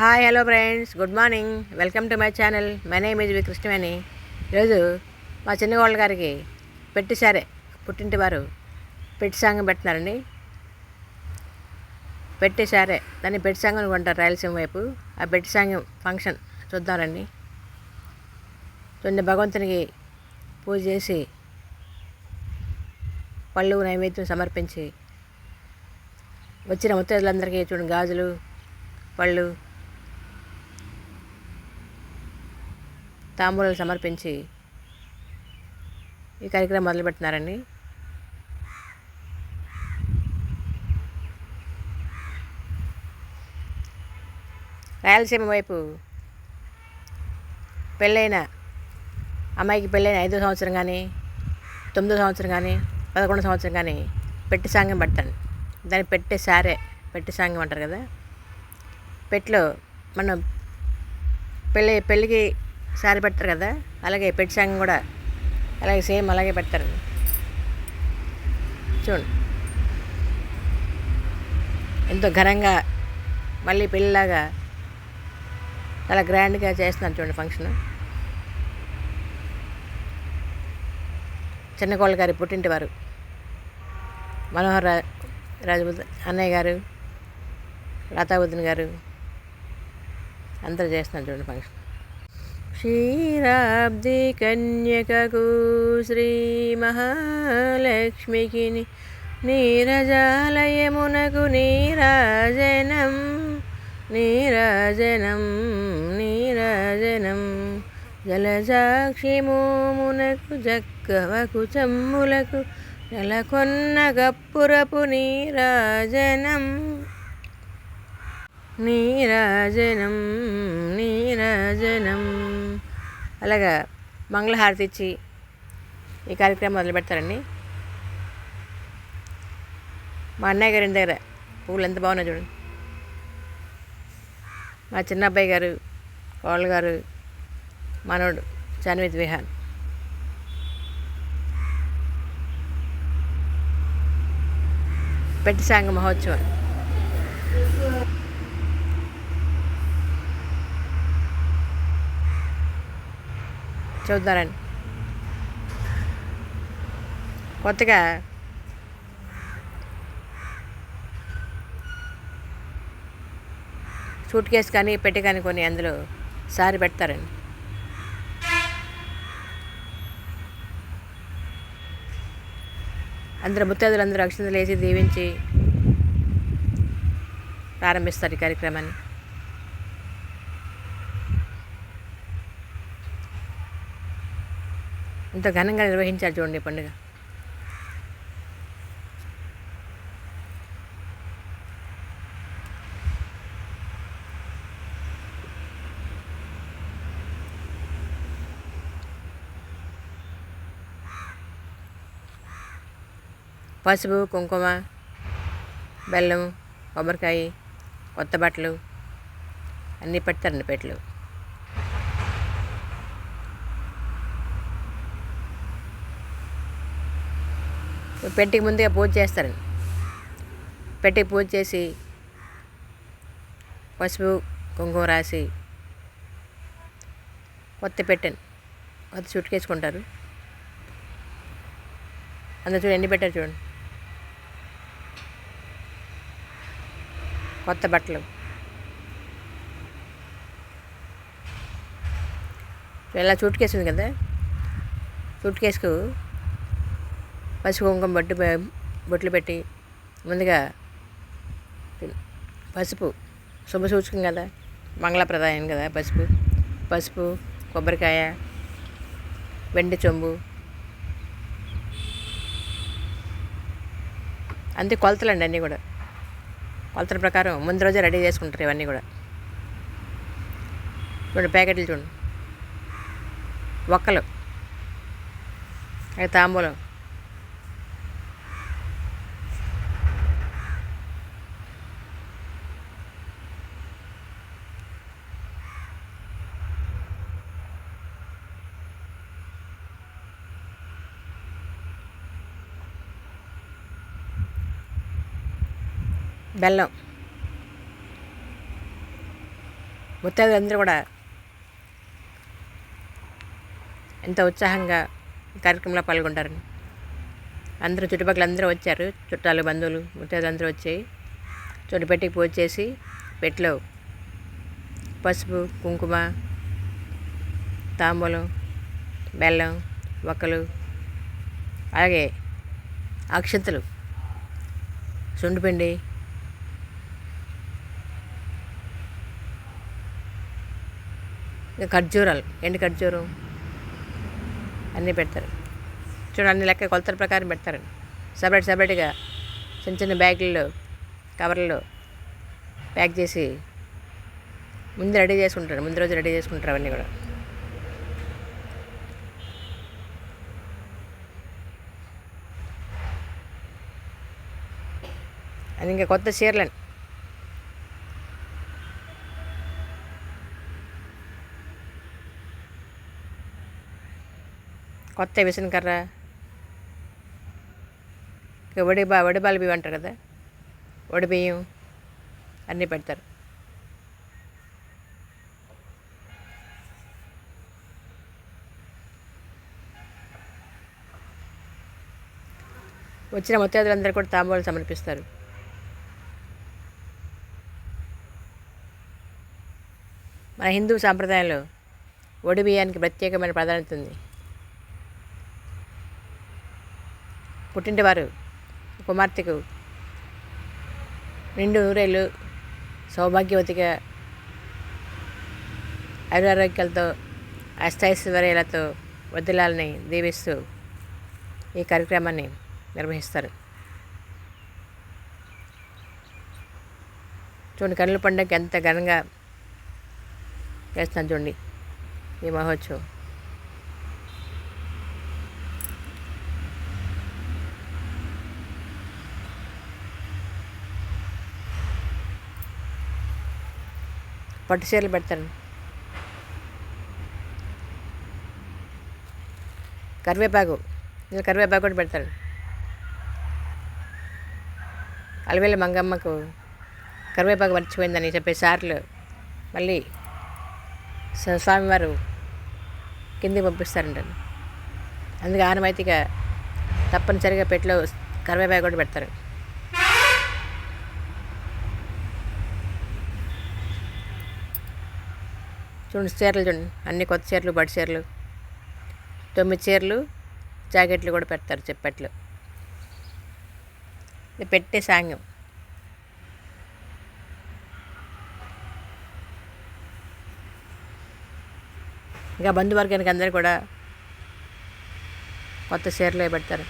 Hi hello friends good morning welcome to my channel my name is V Krishnaveni ఈరోజు మా చిన్నవాళ్ళ గారికి పెట్టి సారే పుట్టింటి వారు పెట్టి సాంగం పెట్టినారండి. పెట్టి సారే దాన్ని పెట్టి సాంగం అనుకుంటారు రాయలసీమ వైపు. ఆ పెట్టి సాంగం ఫంక్షన్ చూద్దామండి. చూడండి భగవంతునికి పూజ చేసి పళ్ళు నైవేద్యం సమర్పించి వచ్చిన ముత్తైదులందరికీ చూడండి గాజులు పళ్ళు తాంబూలాలు సమర్పించి ఈ కార్యక్రమం మొదలుపెట్టినారండి. రాయలసీమ వైపు పెళ్ళైన అమ్మాయికి పెళ్ళైన ఐదో సంవత్సరం కానీ తొమ్మిదో సంవత్సరం కానీ పదకొండో సంవత్సరం కానీ పెట్టి సాంగం పడతాను దాన్ని పెట్టే సారే పెట్టి సాంగం అంటారు కదా. పెట్లో మనం పెళ్ళి పెళ్ళికి సారి పెడతారు కదా? అలాగే పెట్టి కూడా. అలాగే సేమ్ అలాగే పెడతారు. చూడండి ఎంతో ఘనంగా మళ్ళీ పెళ్ళిలాగా చాలా గ్రాండ్గా చేస్తున్నారు చూడండి ఫంక్షన్. చిన్నకోళ్ళ గారి పుట్టింటి వారు. మనోహర్ రా రాజబుద్ధ అన్నయ్య గారు లతాబుద్దన్ గారు అందరూ చేస్తున్నారు చూడండి ఫంక్షన్. క్షీరాబ్ది కన్యకకు శ్రీ మహాలక్ష్మికి నీరజాలయమునకు నీరాజనం నీరాజనం నీరాజనం జలజాక్షిమోమునకు జక్కవకు చమ్ములకు నెలకొన్న గప్పురపు నీరాజనం నీరాజనం నీరాజనం అలాగా మంగళహారతి ఇచ్చి ఈ కార్యక్రమం మొదలు పెడతారండి మా అన్నయ్య గారి ఇంటి దగ్గర పూలు ఎంత బాగున్నాయి చూడండి. మా చిన్న అబ్బాయి గారు కోళ్ళ గారు మనోడు చాన్విత్ విహాన్. పెట్టి సాంగ మహోత్సవం. చూద్దారండి. కొత్తగా. సూట్ కేసు కానీ పెట్టి కానీ కొన్ని అందులో సారి పెడతారండి. అందరూ ముత్తైదులు అందరూ అక్షంతలు వేసి దీవించి ప్రారంభిస్తారు ఈ కార్యక్రమాన్ని. ఇంత ఘనంగా నిర్వహించారు చూడండి పండుగ. పసుపు కుంకుమ బెల్లం కొబ్బరికాయ కొత్త బట్టలు అన్నీ పెడతారండి పెట్లు పెట్టికి ముందుగా పూజ చేస్తారండి పెట్టికి పూజ చేసి పసుపు కుంకుమ రాసి కొత్త పెట్టండి కొత్త చుట్టుకేసుకుంటారు అందులో చూడండి ఎన్ని పెట్టారు చూడండి కొత్త బట్టలు. ఇలా సూట్ కేసు ఉంది కదా. సూట్ కేసుకు పసుపు కుంకుమ బొట్టు బొట్లు పెట్టి ముందుగా పసుపు శుభ సూచకం కదా మంగళప్రదాయం కదా పసుపు పసుపు కొబ్బరికాయ వెండి చొంబు. అంతే కొలతలండి అన్నీ కూడా. కొలతల ప్రకారం ముందు రోజే రెడీ చేసుకుంటారు ఇవన్నీ కూడా. చూడండి ప్యాకెట్లు చూడండి. ఒక్కలు. అది తాంబూలం. బెల్లం. ముత్తైదులు అందరూ కూడా ఎంతో ఉత్సాహంగా కార్యక్రమంలో పాల్గొంటారు అందరూ చుట్టుపక్కల అందరూ వచ్చారు. చుట్టాలు బంధువులు ముత్తైదులు అందరూ వచ్చి చోటు పెట్టికి పూజ చేసి పెట్లో పసుపు కుంకుమ తాంబూలం బెల్లం ఒక్కలు అలాగే అక్షంతలు సుండిపిండి ఖర్జూరాలు. ఎండు ఖర్జూరం? అన్నీ పెడతారు. చూడండి అన్ని లెక్క కొలతల ప్రకారం పెడతారు. సపరేట్ సపరేట్గా చిన్న చిన్న బ్యాగుల్లో కవర్లలో ప్యాక్ చేసి ముందు రెడీ చేసుకుంటారు. ముందు రోజు రెడీ చేసుకుంటారు అవన్నీ కూడా. అది ఇంకా కొత్త చీరలని. కొత్త విసనకర్ర కర్ర. వడి బా వడిబాల బియ్యం అంటారు కదా? వడి బియ్యం అన్నీ పెడతారు. వచ్చిన ముత్యాదులందరూ కూడా తాంబూలం సమర్పిస్తారు. మన హిందూ సాంప్రదాయంలో ఒడి బియ్యానికి ప్రత్యేకమైన ప్రాధాన్యత ఉంది. పుట్టింటివారు కుమార్తెకు. రెండు నూరేళ్ళు సౌభాగ్యవతిగా ఆయురారోగ్యాలతో అష్టైశ్వర్యాలతో వదిలాలని దీవిస్తూ ఈ కార్యక్రమాన్ని నిర్వహిస్తారు. చూడండి కన్నుల పండుగకి ఎంత ఘనంగా చేస్తాను చూడండి ఈ మహోత్సవం. పట్టు చీరలు పెడతాను. కరివేపాకు నేను కరివేపాకు కూడా పెడతాను. అలవేళ మంగమ్మకు కరివేపాకు మర్చిపోయిందని చెప్పే సార్లు మళ్ళీ స్వామివారు కిందికి పంపిస్తారంట. అందుకే ఆనవాయితీగా తప్పనిసరిగా పెట్లో కరివేపాకు కూడా పెడతారు. చూడండి చీరలు చూడండి. అన్ని కొత్త చీరలు బడి చీరలు. తొమ్మిది చీరలు జాకెట్లు కూడా పెడతారు చెప్పట్లు. ఇది పెట్టే సాంగ్యం ఇంకా బంధువర్గానికి అందరూ కూడా కొత్త చీరలే పెడతారు.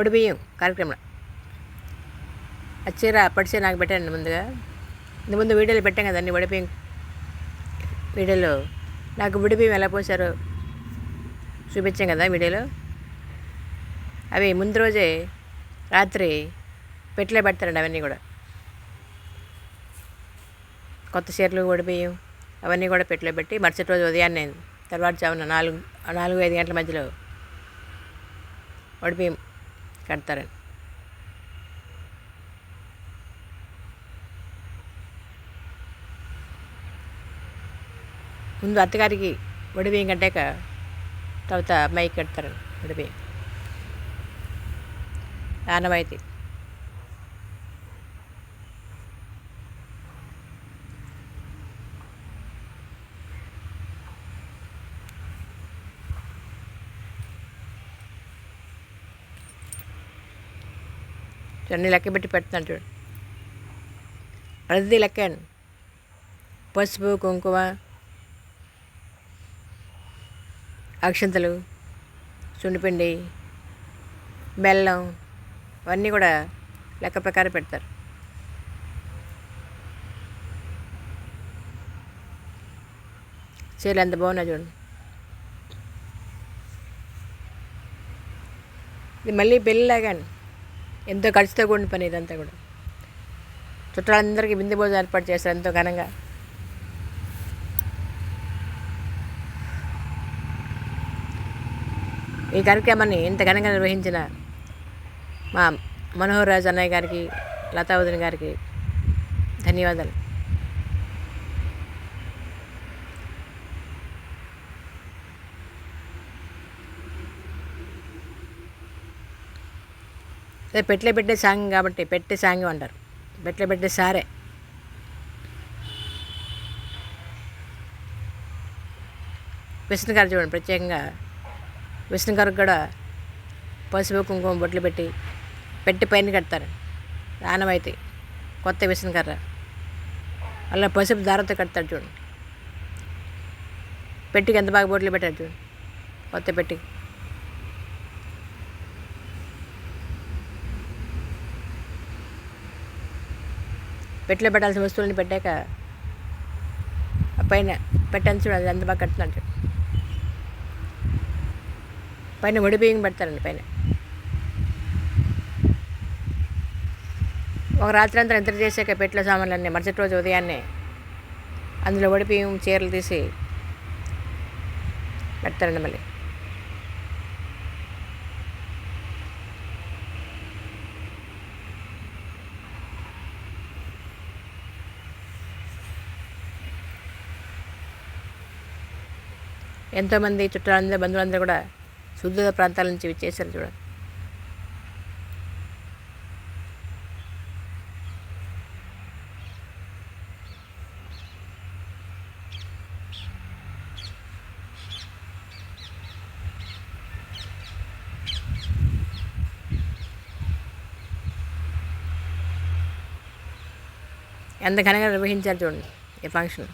ఒడిబియ్యం కార్యక్రమం. ఆ చీర పట్టు నాకు పెట్టండి ముందుగా. ఇంత ముందు వీడియోలు పెట్టాం కదండి వడి వీడియోలో. నాకు వడి ఎలా పోసారో చూపించాం కదా వీడియోలో. అవి ముందు రోజే రాత్రి పెట్టలే పెడతారండి అవన్నీ కూడా. కొత్త చీరలు ఓడిపోయాం అవన్నీ కూడా పెట్టలో పెట్టి మరుసటి రోజు ఉదయాన్నే తర్వాత చావున నాలుగు నాలుగు ఐదు గంటల మధ్యలో ఓడిపోయాం బియ్యం ముందు అత్తగారికి వడి కట్టాక తర్వాత అమ్మాయికి కడతారు వడి బియ్యం ఆనవాయితీ అన్నీ లెక్క పెట్టి పెడుతున్నాను చూడు. ప్రతిదీ లెక్కండి పసుపు కుంకుమ అక్షంతలు సుండిపిండి బెల్లం అవన్నీ కూడా లెక్క ప్రకారం పెడతారు. చీరలు ఎంత బాగున్నాయి చూడండి ఇది మళ్ళీ పెళ్ళిలాగానే ఎంతో ఖర్చుతో కూడిన పని ఇదంతా కూడా. చుట్టాలందరికీ బిందె భోజనం ఏర్పాటు చేస్తారు ఎంతో ఘనంగా. ఈ కార్యక్రమాన్ని ఇంత ఘనంగా నిర్వహించిన మా మనోహర్ రాజు అన్నయ్య గారికి లతావదిన గారికి ధన్యవాదాలు. పెట్లే పెట్టే సాంగ్ కాబట్టి పెట్టే సాంగ్ అంటారు. పెట్లే పెట్టే సారే. విష్ణు గారు చూడండి ప్రత్యేకంగా. విష్ణు గారికి కూడా పసుపు కుంకుమ బొట్లు పెట్టి పెట్టి పైన కడతారు. ఆనవాయితీ కొత్త విష్ణు కర్ర అలా పసుపు దారంతో కడతాడు చూడండి. పెట్టికి ఎంత బాగా బొట్లు పెట్టాడు చూడండి. కొత్త పెట్టికి. పెట్టలో పెట్టాల్సిన వస్తువులని పెట్టాక పైన పైన పెట్టని చూడండి ఎంత బాగా కడుతున్నాడు పైన ఒడి బియ్యం పెడతారండి పైన. ఒక రాత్రి అంతా నిద్ర చేసాక పెట్టిన సామాన్లన్నీ మరుసటి రోజు ఉదయాన్నే అందులో ఒడి బియ్యం చీరలు తీసి పెడతారండి మళ్ళీ. ఎంతోమంది చుట్టాలందరూ బంధువులందరూ కూడా సుదూర ప్రాంతాల నుంచి విచ్చేసారు చూడండి. ఎంత ఘనంగా నిర్వహించారు చూడండి ఈ ఫంక్షన్.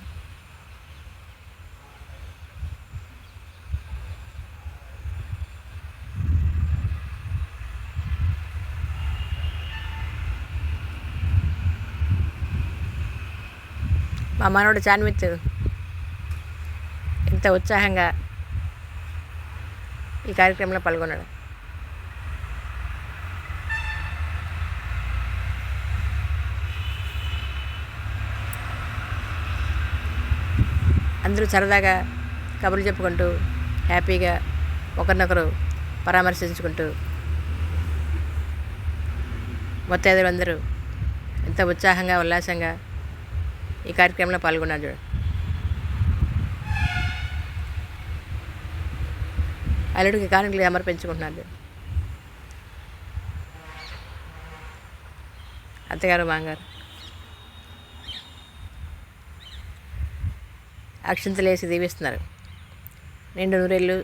మా మనవడు చాన్విత్ ఎంత ఉత్సాహంగా ఈ కార్యక్రమంలో పాల్గొన్నాడు. అందరూ సరదాగా కబుర్లు చెప్పుకుంటూ హ్యాపీగా ఒకరినొకరు పరామర్శించుకుంటూ మొత్తం అందరూ ఎంత ఉత్సాహంగా ఉల్లాసంగా ఈ కార్యక్రమంలో పాల్గొన్నారు చూడండి అల్లుడికి కానుకలు సమర్పించుకుంటున్నారు అత్తగారు మాంగారు అక్షింతలు దీవిస్తున్నారు. నిండు నూరేళ్ళు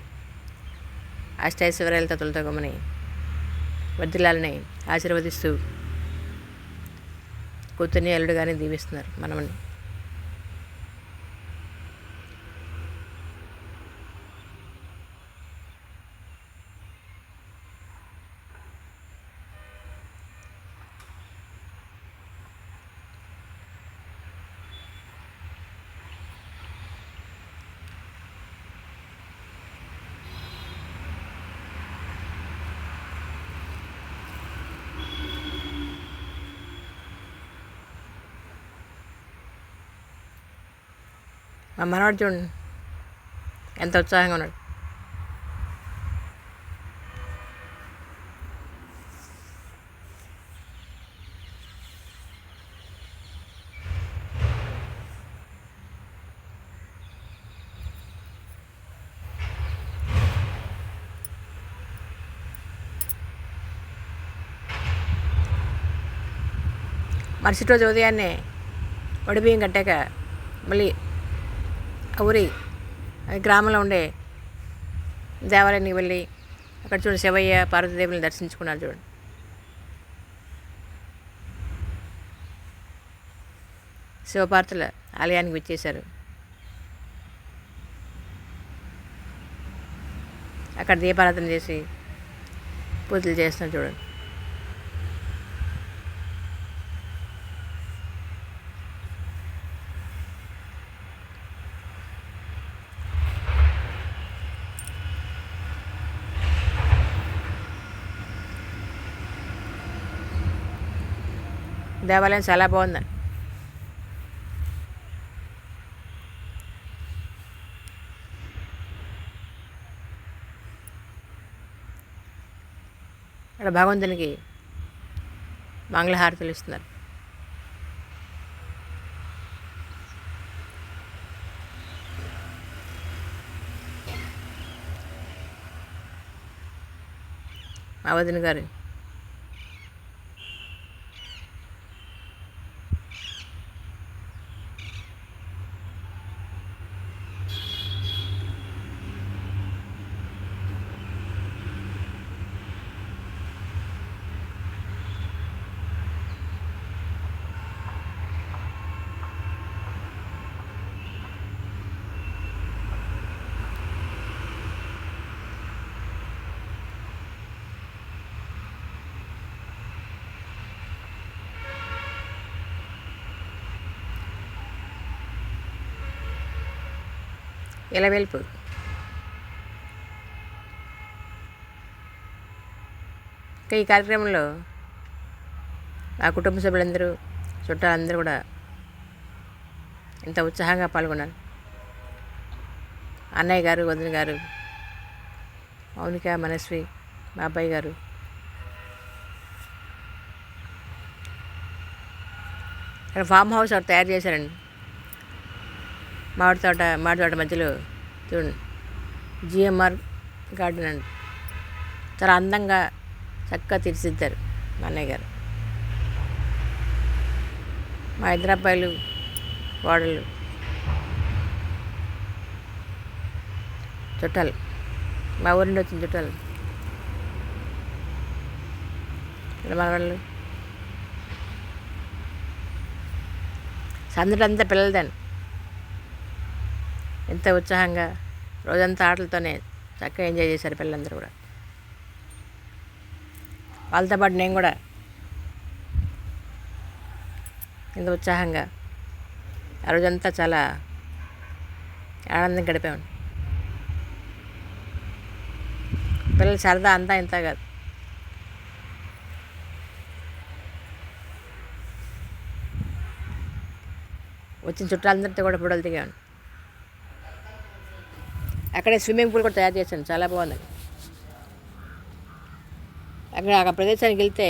అష్టైశ్వర్యాలతో తొలతొగమని వద్దులాలని ఆశీర్వదిస్తూ కూతుర్ని అల్లుడుగానే దీవిస్తున్నారు మనమని. మా మనవాడు చూడండి. ఎంత ఉత్సాహంగా ఉన్నాడు. మరుసటి రోజు ఉదయాన్నే వడిబియ్యం కట్టాక మళ్ళీ పక్క ఊరి గ్రామంలో ఉండే దేవాలయానికి వెళ్ళి అక్కడ చూడండి శివయ్య పార్వతీదేవుని దర్శించుకున్నారు చూడండి శివపార్తుల ఆలయానికి వచ్చేశారు. అక్కడ దీపారాధన చేసి పూజలు చేస్తున్నారు చూడండి దేవాలయం చాలా బాగుందండి. ఇక్కడ భగవంతునికి మంగళహారతులు ఇస్తున్నారు. మా వదిన గారు ఎలవెల్పు ఇంకా ఈ కార్యక్రమంలో ఆ కుటుంబ సభ్యులందరూ చుట్టాలందరూ కూడా ఎంత ఉత్సాహంగా పాల్గొన్నారు. అన్నయ్య గారు వదిన గారు మౌనిక మనస్వి మా అబ్బాయి గారు ఫామ్ హౌస్ ఒకటి తయారు చేశారండి. మామిడి తోట మామిడి తోట మధ్యలో చూడండి. జిఎంఆర్ గార్డెన్ అండి. చాలా అందంగా చక్కగా తీర్చిదిద్దారు మా అన్నయ్య గారు. మా ఇద్దరు అబ్బాయిలు వాడలు చుట్టాలు మా ఊరి నుండి వచ్చిన చుట్టాలు ఇక్కడ మనవాళ్ళు సందడంతా పిల్లలదాన్ని ఎంత ఉత్సాహంగా రోజంతా ఆటలతోనే చక్కగా ఎంజాయ్ చేశారు పిల్లలందరూ కూడా. వాళ్ళతో పాటు నేను కూడా ఎంత ఉత్సాహంగా ఆ రోజంతా చాలా ఆనందం గడిపాము పిల్లల సరదా అంతా ఇంత కాదు. వచ్చిన చుట్టాలందరితో కూడా ఫోటోలు దిగాను అక్కడే స్విమ్మింగ్ పూల్ కూడా తయారు చేశాను. చాలా బాగుంది. అక్కడ ఆ ప్రదేశానికి వెళ్తే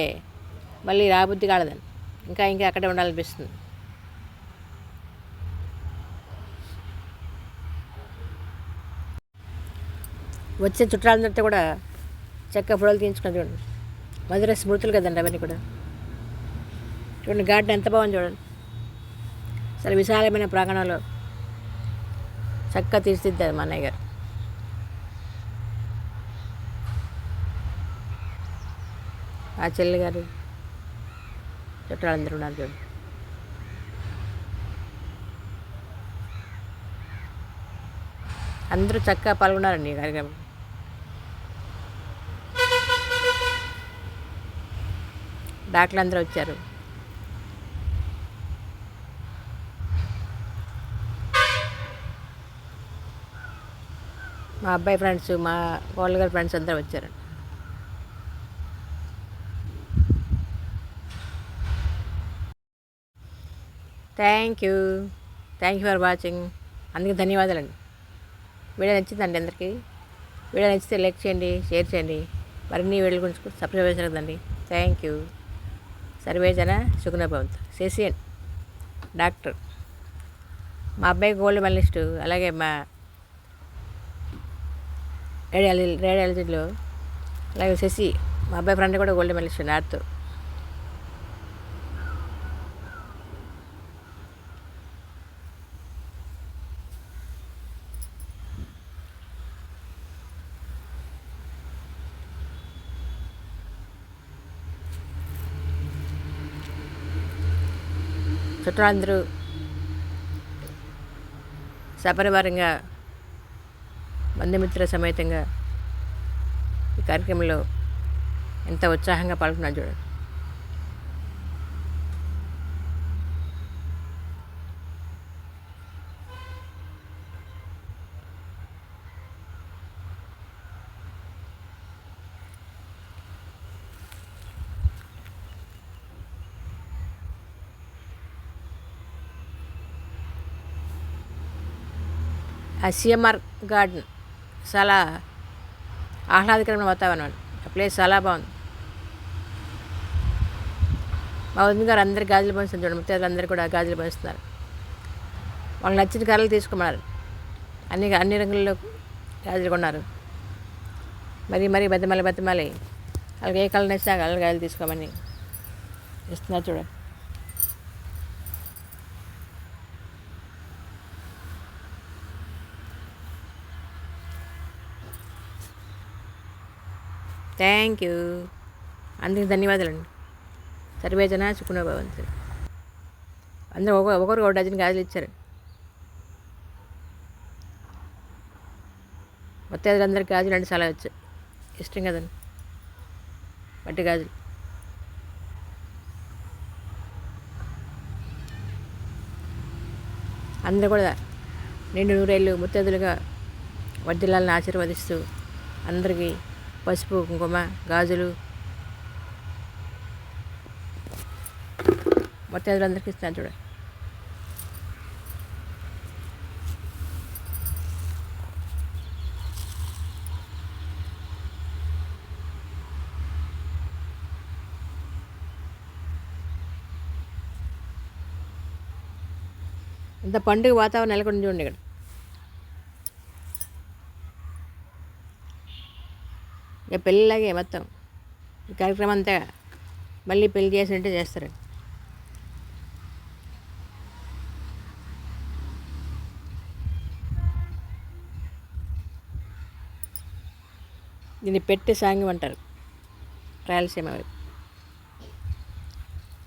మళ్ళీ రాబుద్ధి కాలేదని. ఇంకా ఇంకా అక్కడే ఉండాలనిపిస్తుంది. వచ్చే చుట్టాలందరితో కూడా చక్క ఫోటోలు తీయించుకుని చూడండి. మధుర స్మృతులు కదండి అవన్నీ కూడా. చూడండి గార్డెన్ ఎంత బాగుంది చూడండి. చాలా విశాలమైన ప్రాంగణంలో చక్కగా తీర్చిదిద్దారు మా అన్నయ్య గారు. ఆ చెల్లి గారు. చుట్టాలందరూ ఉన్నారు చూడండి అందరూ చక్కగా పాల్గొన్నారండి కార్యక్రమం. డాక్టర్లు అందరూ వచ్చారు. మా అబ్బాయి ఫ్రెండ్స్ మా వాళ్ళ గారి ఫ్రెండ్స్ అందరూ వచ్చారు thank you. Thank you for watching. అందుకే ధన్యవాదాలండి. వీడియో నచ్చిందండి అందరికీ. వీడియో నచ్చితే లైక్ చేయండి షేర్ చేయండి. మరిన్ని వీడియో గురించి సబ్స్క్రైబ్ చేశారు థ్యాంక్ యూ. సర్వేజన సుగుణభవంత్. శశియన్ డాక్టర్. మా అబ్బాయి గోల్డ్ మెడలిస్టు అలాగే మా రేడియాలజీ రేడియాలజీలో అలాగే శశి మా అబ్బాయి ఫ్రెండ్ కూడా గోల్డ్ మెడలిస్ట్ నార్త్. చుట్టాలందరూ సపరివారంగా బంధుమిత్ర సమేతంగా ఈ కార్యక్రమంలో ఎంత ఉత్సాహంగా పాల్గొన్నారు చూడండి. ఆ గార్డెన్ చాలా ఆహ్లాదకరమైన వాతావరణం ఆ ప్లేస్ చాలా బాగుంది. మా వదిన గారు అందరు గాజులు పంచుతుంది చూడండి ముత్యాలు అందరూ కూడా గాజులు పంచుతున్నారు. వాళ్ళకి నచ్చిన కర్రలు తీసుకోమన్నారు అన్ని అన్ని రంగుల్లో గాజులు కొన్నారు. మరి మరి బతిమాలి బతిమాలి. వాళ్ళకి ఏ కలర్ నచ్చినా ఆ కలర్ గాజులు తీసుకోమని ఇస్తున్నారు చూడండి. థ్యాంక్ యూ అందరికి ధన్యవాదాలండి. సర్వేజన సుఖనో భవంతు అందరూ ఒక ఒకరు ఒక డజన్ గాజులు ఇచ్చారు. మొత్తం అందరికి గాజులు అంటే చాలా వచ్చు. ఇష్టం కదండి. మట్టి గాజులు. అందరూ కూడా నిండు నూరేళ్ళు ముత్తదులుగా వడ్డిలాలను ఆశీర్వదిస్తూ అందరికీ పసుపు కుంకుమ గాజులు. ముత్తైదులందరికీ ఇస్తాను చూడ. ఇంత పండుగ వాతావరణం నెలకొని చూడండి ఇక్కడ. ఇక పెళ్ళిలాగే మొత్తం. ఈ కార్యక్రమం అంతా మళ్ళీ పెళ్ళి చేసినట్టే చేస్తారు. దీన్ని పెట్టి సాంగ్యం అంటారు. రాయలసీమ వైపు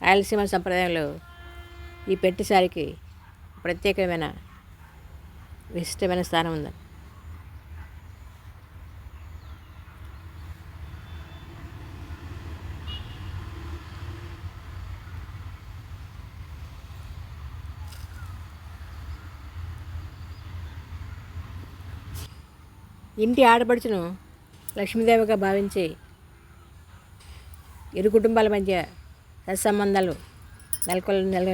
రాయలసీమ సంప్రదాయంలో ఈ పెట్టి సారికి ప్రత్యేకమైన విశిష్టమైన స్థానం ఉంది. ఇంటి ఆడపడుచును లక్ష్మీదేవిగా భావించి ఇరు కుటుంబాల మధ్య సత్సంబంధాలు నెలకొల నెల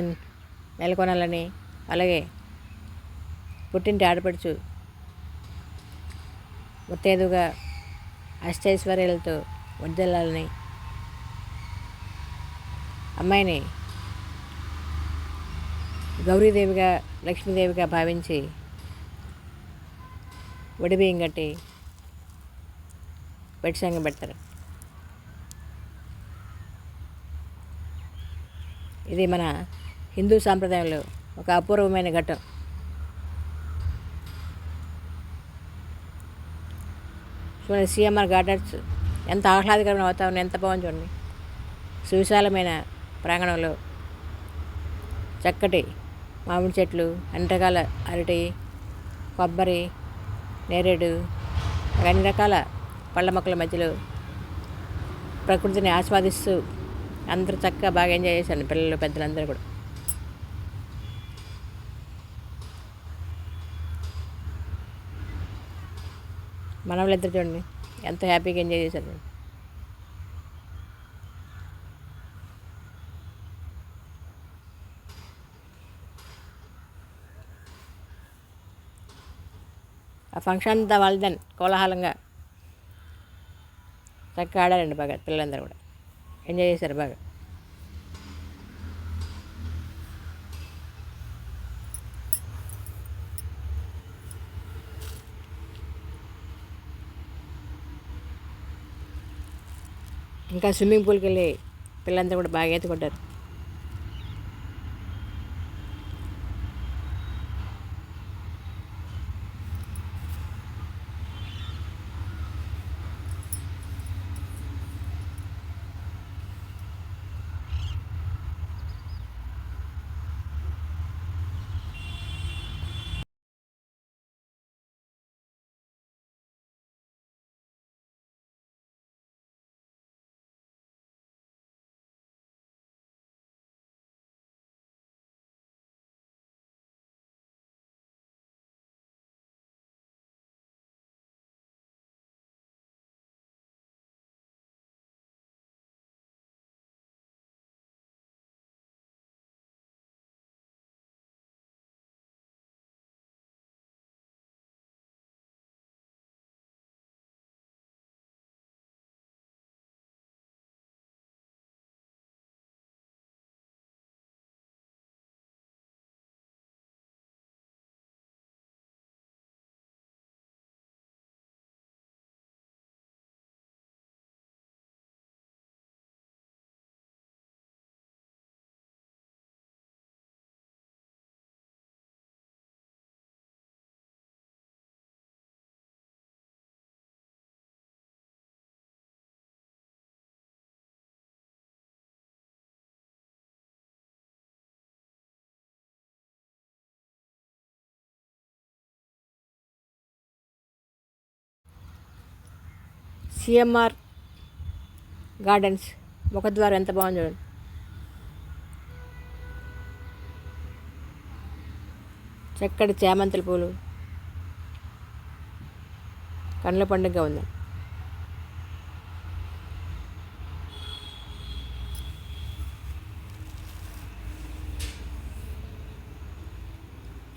నెలకొనాలని అలాగే పుట్టింటి ఆడపడుచు ముత్తేదుగా అష్టైశ్వర్యాలతో వర్దిల్లాలని అమ్మాయిని గౌరీదేవిగా లక్ష్మీదేవిగా భావించి వడిబియ్యం కట్టి పెట్టి పెడతారు. ఇది మన హిందూ సాంప్రదాయంలో ఒక అపూర్వమైన ఘట్టం. చూడండి సిఎంఆర్ గార్డెన్స్ ఎంత ఆహ్లాదకరమైన వాతావరణం ఎంత బాగుంది చూడండి. సువిశాలమైన ప్రాంగణంలో చక్కటి మామిడి చెట్లు అన్ని రకాల అరటి కొబ్బరి నేరేడు అన్ని రకాల పళ్ళ మొక్కల మధ్యలో ప్రకృతిని ఆస్వాదిస్తూ అందరూ చక్కగా బాగా ఎంజాయ్ చేశాను పిల్లలు పెద్దలందరూ కూడా. మన చూడండి ఎంత హ్యాపీగా ఎంజాయ్ చేశారు. ఫంక్షన్ అంతా వాళ్ళదని కోలాహలంగా చక్కగా ఆడారండి బాగా పిల్లలందరూ కూడా ఎంజాయ్ చేశారు బాగా ఇంకా స్విమ్మింగ్ పూల్కి వెళ్ళి పిల్లలందరూ కూడా బాగా ఈత కొట్టారు సిఎంఆర్ గార్డెన్స్ ముఖద్వారం ఎంత బాగుంది చూడండి. చక్కటి చామంతుల పూలు. కండ్ల పండుగగా ఉంది.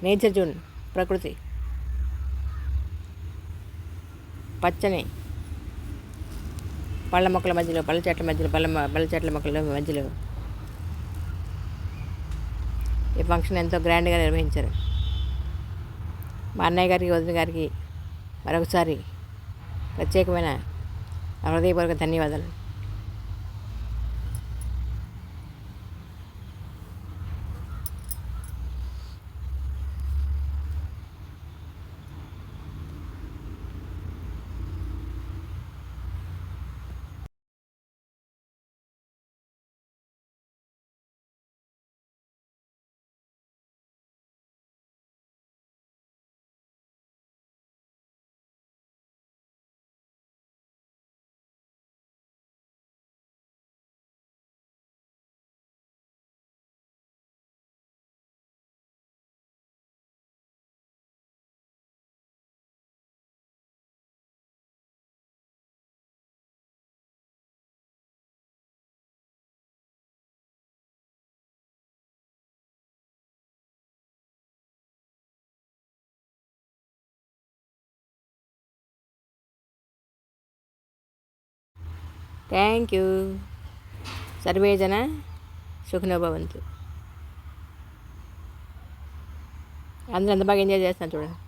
నేచర్ చూడండి ప్రకృతి. పచ్చని. పళ్ళ మొక్కల మధ్యలో పళ్ళ చెట్ల మధ్యలో పళ్ళ పళ్ళ చెట్ల మొక్కల మధ్యలో. ఈ ఫంక్షన్ ఎంతో గ్రాండ్గా నిర్వహించారు. మా అన్నయ్య గారికి వదిన గారికి మరొకసారి ప్రత్యేకమైన హృదయపూర్వక ధన్యవాదాలు. థ్యాంక్ యూ సర్వే జన భవంతు. అందరూ ఎంత బాగా ఎంజాయ్ చేస్తున్నారు చూడండి.